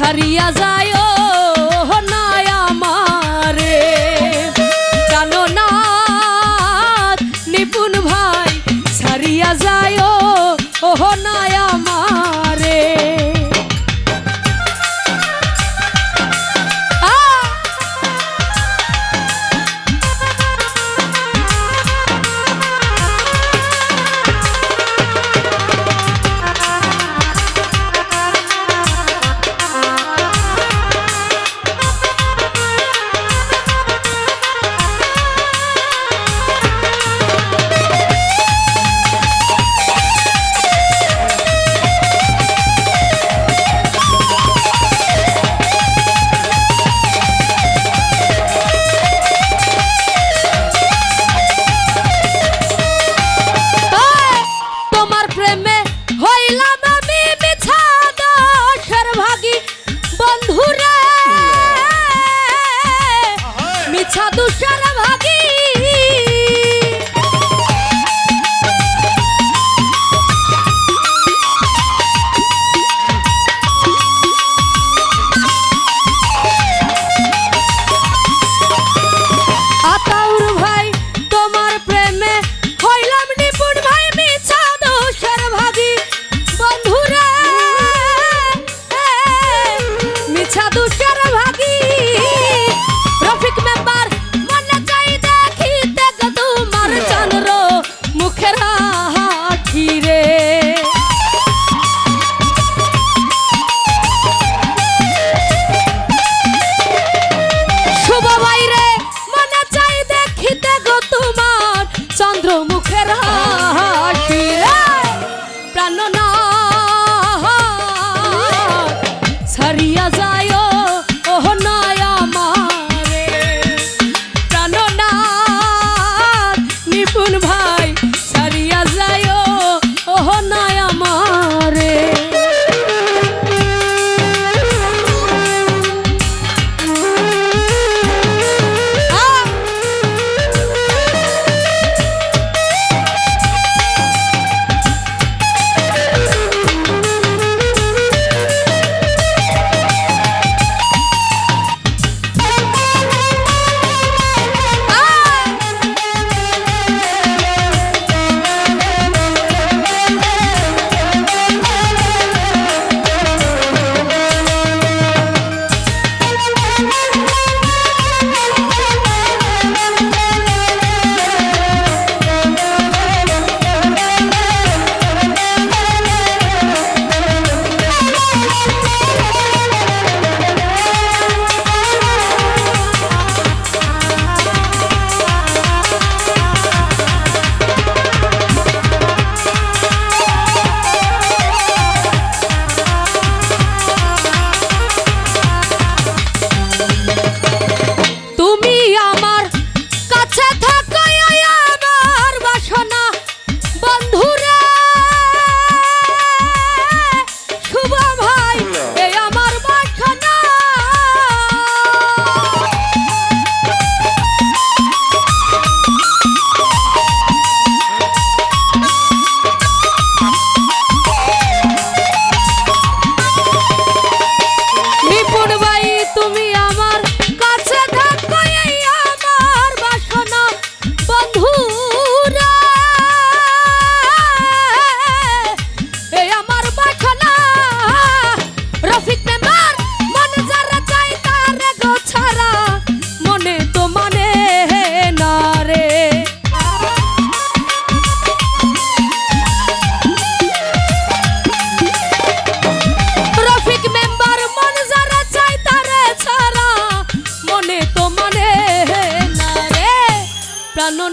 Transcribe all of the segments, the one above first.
সারিয়া যায়।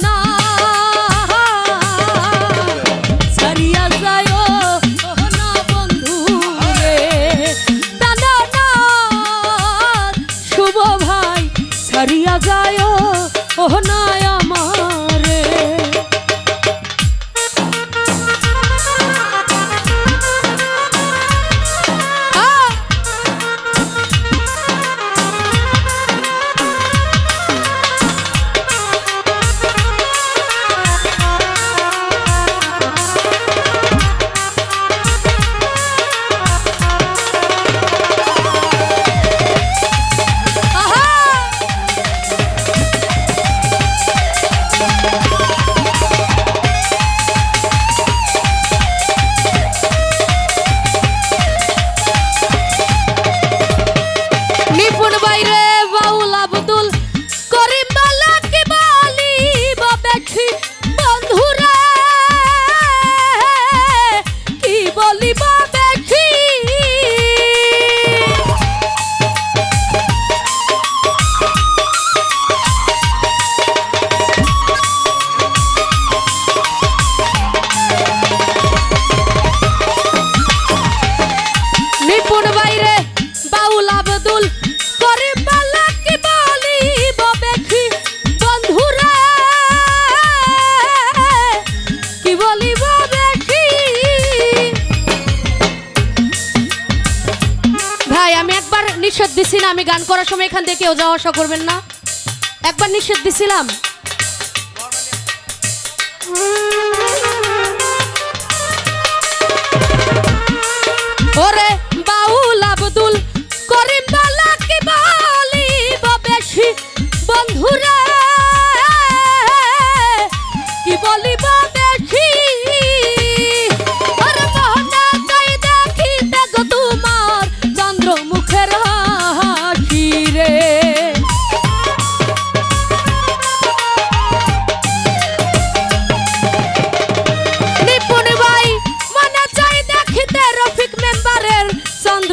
no. আমি গান করার সময় এখান থেকে কেউ যাওয়া আসা করবেন না। একবার নিষেধ দিছিলাম।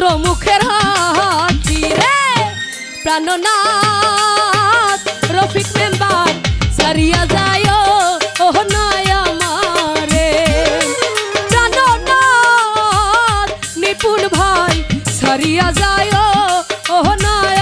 প্রমুখের হাতি রে। প্রাণনাথ, রফিক মেম্বার, সারিয়া যায়, ওহ নয় আমারে প্রাণনাথ, নিপুণ ভাই, সারিয়া যায়, ওহ নয়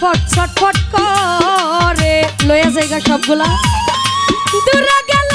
ছটফট ছটফট করে। লয়া যায়গা সবগুলা। দূরা গেল